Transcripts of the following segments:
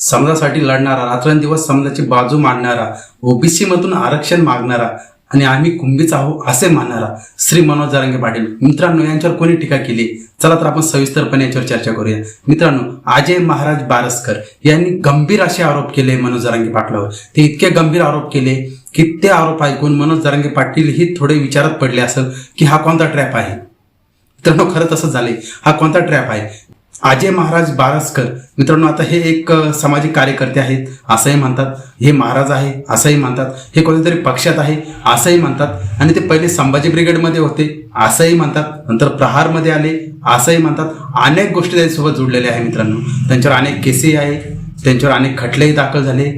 समाजासाठी लढणारा रात्रंदिवस समाजाची बाजू मांडणारा ओबीसी मधून आरक्षण मागणारा आणि आम्ही कुंभीच आहो असे मानणारा श्री मनोज जारंगे पाटील. मित्रांनो यांच्यावर कोणी टीका केली? चला तर आपण सविस्तरपणे याच्यावर चर्चा करूया. मित्रांनो अजय महाराज बारसकर यांनी गंभीर असे आरोप केले मनोज जारंगे पाटलावर. ते इतके गंभीर आरोप केले की ते आरोप ऐकून मनोज जारंगे पाटील ही थोडे विचारात पडले असेल की हा कोणता ट्रॅप आहे? मित्रांनो खरं तसं झाले हा कोणता ट्रॅप आहे? अजय महाराज बारसकर. मित्रांनो आता हे एक सामाजिक कार्यकर्ते आहेत असंही म्हणतात. हे महाराज आहे असंही म्हणतात. हे कोणत्यातरी पक्षात आहे असंही म्हणतात. आणि ते पहिले संभाजी ब्रिगेडमध्ये होते असंही म्हणतात. नंतर प्रहारमध्ये आले असंही म्हणतात. अनेक गोष्टी त्यांच्यासोबत जुडलेल्या आहे मित्रांनो. त्यांच्यावर अनेक केसेही आहे त्यांच्यावर अनेक खटलेही दाखल झाले.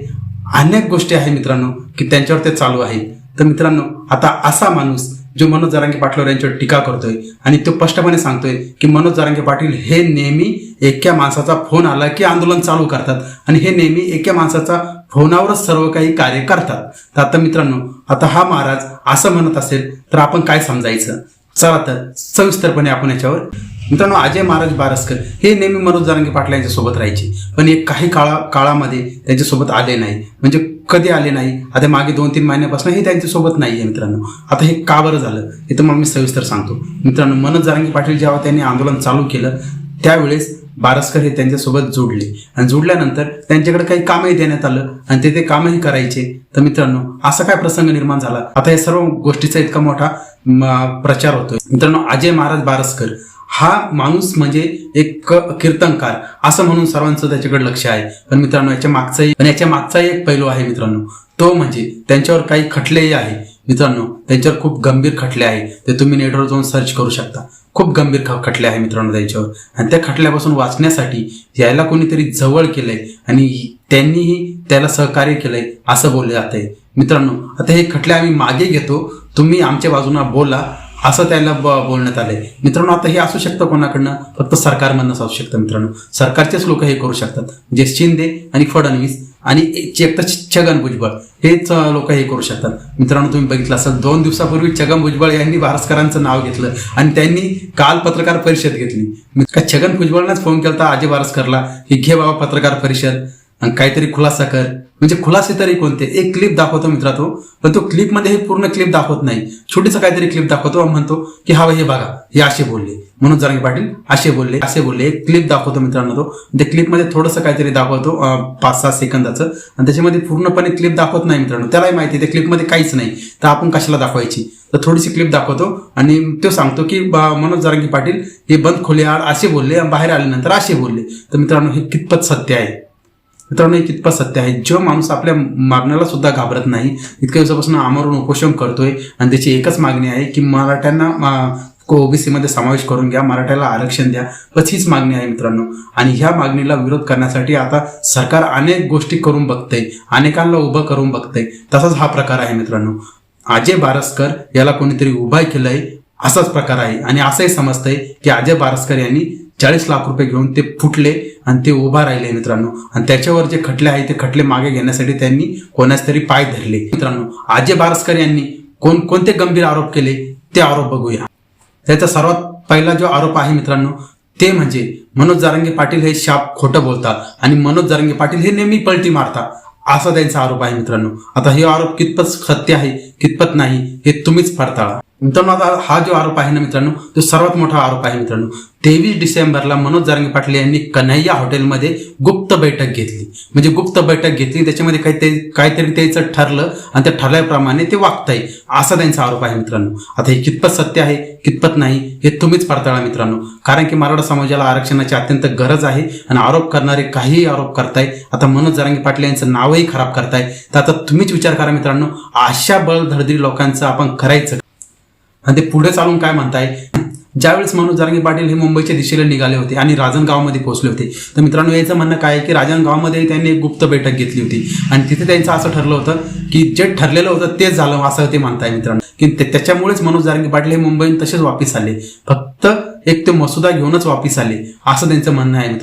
अनेक गोष्टी आहे मित्रांनो की त्यांच्यावर ते चालू आहे. तर मित्रांनो आता असा माणूस जो मनोज जारांगे पाटलावर यांच्यावर टीका करतोय आणि तो स्पष्टपणे सांगतोय की मनोज जारांगे पाटील हे नेहमी एका माणसाचा फोन आला की आंदोलन चालू करतात आणि हे नेहमी एका माणसाचा फोनावरच सर्व काही कार्य करतात. तर आता मित्रांनो आता हा महाराज असं म्हणत असेल तर आपण काय समजायचं? चला तर सविस्तरपणे आपण याच्यावर मित्रांनो अजय महाराज बारसकर हे नेहमी मनोज जारंगी पाटला यांच्यासोबत राहायचे. पण एक काही काळा काळामध्ये त्यांच्यासोबत आले नाही. म्हणजे कधी आले नाही? आता मागे दोन तीन महिन्यापासून हे त्यांच्यासोबत नाही आहे मित्रांनो. आता हे का बरं झालं? हे तुम्हाला मग मी सविस्तर सांगतो. मित्रांनो मनोज जारंगी पाटील जेव्हा त्यांनी आंदोलन चालू केलं त्यावेळेस बारसकर हे त्यांच्यासोबत जोडले. आणि जोडल्यानंतर त्यांच्याकडे काही कामही देण्यात आलं आणि ते ते कामही करायचे. तर मित्रांनो असा काय प्रसंग निर्माण झाला? आता या सर्व गोष्टीचा इतका मोठा प्रचार होतोय. मित्रांनो अजय महाराज बारसकर हा माणूस म्हणजे एक कीर्तनकार. असं म्हणून सर्वांचं त्याच्याकडे लक्ष आहे. पण मित्रांनो याच्या मागचाही पण याच्या मागचाही एक पैलू आहे मित्रांनो. तो म्हणजे त्यांच्यावर काही खटलेही आहे. मित्रांनो त्यांच्यावर खूप गंभीर खटले आहे. ते तुम्ही नेटवर जाऊन सर्च करू शकता. खूप गंभीर खटले आहे मित्रांनो त्यांच्यावर. आणि त्या खटल्यापासून वाचण्यासाठी यायला कोणीतरी जवळ केलंय आणि त्यांनीही त्याला सहकार्य केलंय असं बोलले जात आहे मित्रांनो आता हे खटले आम्ही मागे घेतो. तुम्ही आमच्या बाजूला बोला. असं त्याला बोलण्यात आलंय. मित्रांनो आता हे असू शकतं कोणाकडनं? फक्त सरकारमधनंच असू शकतं मित्रांनो. सरकारचेच लोक हे करू शकतात. जे शिंदे आणि फडणवीस आणि एक छगन भुजबळ हेच लोक हे करू शकतात. मित्रांनो तुम्ही बघितलं असेल दोन दिवसापूर्वी छगन भुजबळ यांनी बारसकरांचं नाव घेतलं आणि त्यांनी काल पत्रकार परिषद घेतली. का छगन भुजबळनाच फोन केला अजय बारसकरला की घे बाबा पत्रकार परिषद आणि काहीतरी खुलासा कर. म्हणजे खुलासे तरी कोणते? एक क्लिप दाखवतो मित्रांनो. तो पण तो क्लिपमध्ये हे पूर्ण क्लिप दाखवत नाही. छोटीसं काहीतरी क्लिप दाखवतो म्हणतो की हा हे बघा. हे असे बोलले. म्हणून जरांगे पाटील असे बोलले असे बोलले. एक क्लिप दाखवतो मित्रांनो तो. त्या क्लिपमध्ये थोडंसं काहीतरी दाखवतो पाच सहा सेकंदाचं. आणि त्याच्यामध्ये पूर्णपणे क्लिप दाखवत नाही मित्रांनो. त्यालाही माहिती आहे त्या क्लिपमध्ये काहीच नाही. तर आपण कशाला दाखवायची? तर थोडीशी क्लिप दाखवतो. आणि तो सांगतो की मनोज जारंगी पाटील हे बंद खोले आड असे बोलले आणि बाहेर आल्यानंतर असे बोलले. तर मित्रांनो हे कितपत सत्य आहे. मित्रांनो हे कितपत सत्य आहे. जो माणूस आपल्या मागण्याला सुद्धा घाबरत नाही इतक्या दिवसापासून आमरून उपोषण करतोय आणि त्याची एकच मागणी आहे की मराठ्यांना ओबीसीमध्ये समावेश करून घ्या मराठ्याला आरक्षण द्या. बस हीच मागणी आहे मित्रांनो. आणि ह्या मागणीला विरोध करण्यासाठी आता सरकार अनेक गोष्टी करून बघतंय अनेकांना उभं करून बघतंय. तसाच हा प्रकार आहे मित्रांनो. अजय बारसकर याला कोणीतरी उभा केलंय असाच प्रकार आहे. आणि असंही समजतंय की अजय बारसकर यांनी चाळीस लाख रुपये घेऊन ते फुटले आणि ते उभा राहिले मित्रांनो. आणि त्याच्यावर जे खटले आहे ते खटले मागे घेण्यासाठी त्यांनी कोणाच तरी पाय धरले. मित्रांनो अजय बारसकर यांनी कोण कोणते गंभीर आरोप केले ते आरोप बघूया. त्याचा सर्वात पहिला जो आरोप आहे मित्रांनो ते म्हणजे मनोज जारंगे पाटील हे शाप खोटं बोलतात आणि मनोज जारंगे पाटील हे नेहमी पलटी मारतात. असा त्यांचा आरोप आहे मित्रांनो. आता हे आरोप कितपत सत्य आहे कितपत नाही हे तुम्हीच पडताळा मित्रांनो आता हा जो आरोप आहे ना मित्रांनो तो सर्वात मोठा आरोप आहे मित्रांनो. तेवीस डिसेंबरला मनोज जारंगे पाटील यांनी कन्हैया हॉटेलमध्ये गुप्त बैठक घेतली. म्हणजे गुप्त बैठक घेतली त्याच्यामध्ये काहीतरी काहीतरी त्याचं ठरलं आणि त्या ठरल्याप्रमाणे ते वागताय असा त्यांचा आरोप आहे मित्रांनो. आता हे कितपत सत्य आहे कितपत नाही हे तुम्हीच पडताळा मित्रांनो. कारण की मराठा समाजाला आरक्षणाची अत्यंत गरज आहे आणि आरोप करणारे काहीही आरोप करताय आता मनोज जारंगे पाटील यांचं नावही खराब करताय. तर आता तुम्हीच विचार करा मित्रांनो अशा बळधर्दी लोकांचं आपण करायचं आणि ते पुढे चालून काय म्हणताय? ज्यावेळेस मनोज जारंगी पाटील हे मुंबईच्या दिशेला निघाले होते आणि राजनगावमध्ये पोहोचले होते तर मित्रांनो याचं म्हणणं काय की राजनगावमध्ये त्यांनी एक गुप्त बैठक घेतली होती. आणि तिथे त्यांचं असं ठरलं होतं की जे ठरलेलं होतं तेच झालं असं ते म्हणताय मित्रांनो. की त्याच्यामुळेच मनोज जारंगी पाटील हे मुंबईत तसेच वापिस आले. फक्त एक ते मसुदा घेऊनच वापिस आले असं त्यांचं म्हणणं आहे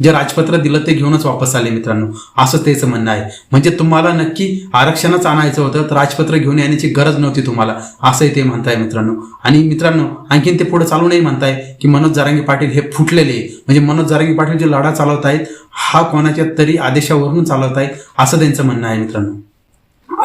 जे राजपत्र दिलं ते घेऊनच वापस आले मित्रांनो. असं त्याचं म्हणणं आहे. म्हणजे तुम्हाला नक्की आरक्षणच आणायचं होतं तर राजपत्र घेऊन येण्याची गरज नव्हती तुम्हाला. असंही ते म्हणताय मित्रांनो. आणि मित्रांनो आणखीन ते पुढे चालू नाही म्हणताय की मनोज जारांगी पाटील हे फुटलेले आहे. म्हणजे मनोज जारांगी पाटील जे लढा चालवत आहेत हा कोणाच्या तरी आदेशावरून चालवत आहे असं त्यांचं म्हणणं आहे मित्रांनो.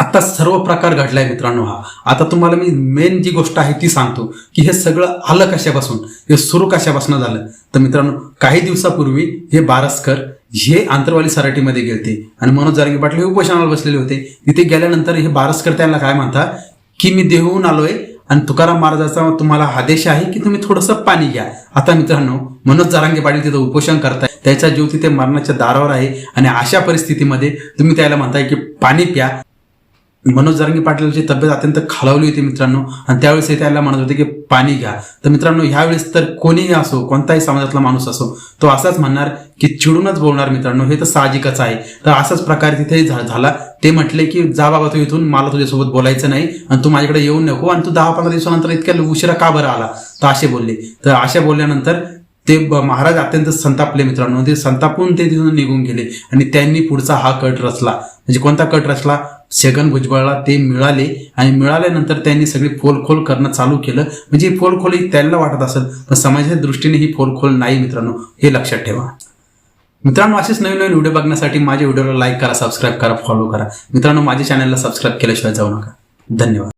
आता सर्व प्रकार घडलाय मित्रांनो हा. आता तुम्हाला मी मेन जी गोष्ट आहे ती सांगतो की हे सगळं आलं कशापासून? हे सुरू कशापासून झालं? तर मित्रांनो काही दिवसापूर्वी हे बारसकर हे आंतरवाली सराटीमध्ये गेलते. आणि मनोज जारंगे पाटील हे उपोषणाला बसलेले होते. तिथे गेल्यानंतर हे बारसकर त्यांना काय म्हणतात की मी देहून आलोय आणि तुकाराम महाराजाचा तुम्हाला आदेश आहे की तुम्ही थोडंसं पाणी घ्या. आता मित्रांनो मनोज जारांगे पाटील तिथं उपोषण करताय त्याचा जीव तिथे मरणाच्या दारावर आहे. आणि अशा परिस्थितीमध्ये तुम्ही त्याला म्हणताय की पाणी प्या. मनोज जरंगी पाटीलची तब्येत अत्यंत खालावली होती मित्रांनो आणि त्यावेळेस हे त्याला म्हणत होते की पाणी घ्या. तर मित्रांनो ह्यावेळेस तर कोणीही असो कोणताही समाजातला माणूस असो तो असाच म्हणणार की चिडूनच बोलणार मित्रांनो हे तर साहजिकच आहे. तर असाच प्रकार तिथे झाला. ते म्हटले की जा बाबा तू इथून मला तुझ्यासोबत बोलायचं नाही आणि तू माझ्याकडे येऊ नको आणि तू दहा पंधरा दिवसानंतर इतक्या उशिरा का बरं आला? तर असे बोलले. तर अशा बोलल्यानंतर ते ब- महाराज अत्यंत संतापले मित्रांनो. ते संतापून ते तिथून निघून गेले आणि त्यांनी पुढचा हा कट रचला. म्हणजे कोणता कट रचला? छगन भुजबळला ते मिळाले आणि मिळाल्यानंतर त्यांनी सगळी फोलखोल करणं चालू केलं. म्हणजे ही फोलखोल ही त्यांना वाटत असेल पण समाजाच्या दृष्टीने ही फोलखोल नाही मित्रांनो हे लक्षात ठेवा. मित्रांनो असेच नवीन नवीन व्हिडिओ बघण्यासाठी माझ्या व्हिडिओला लाईक करा सबस्क्राईब करा फॉलो करा. मित्रांनो माझ्या चॅनलला सबस्क्राईब केल्याशिवाय जाऊ नका. धन्यवाद.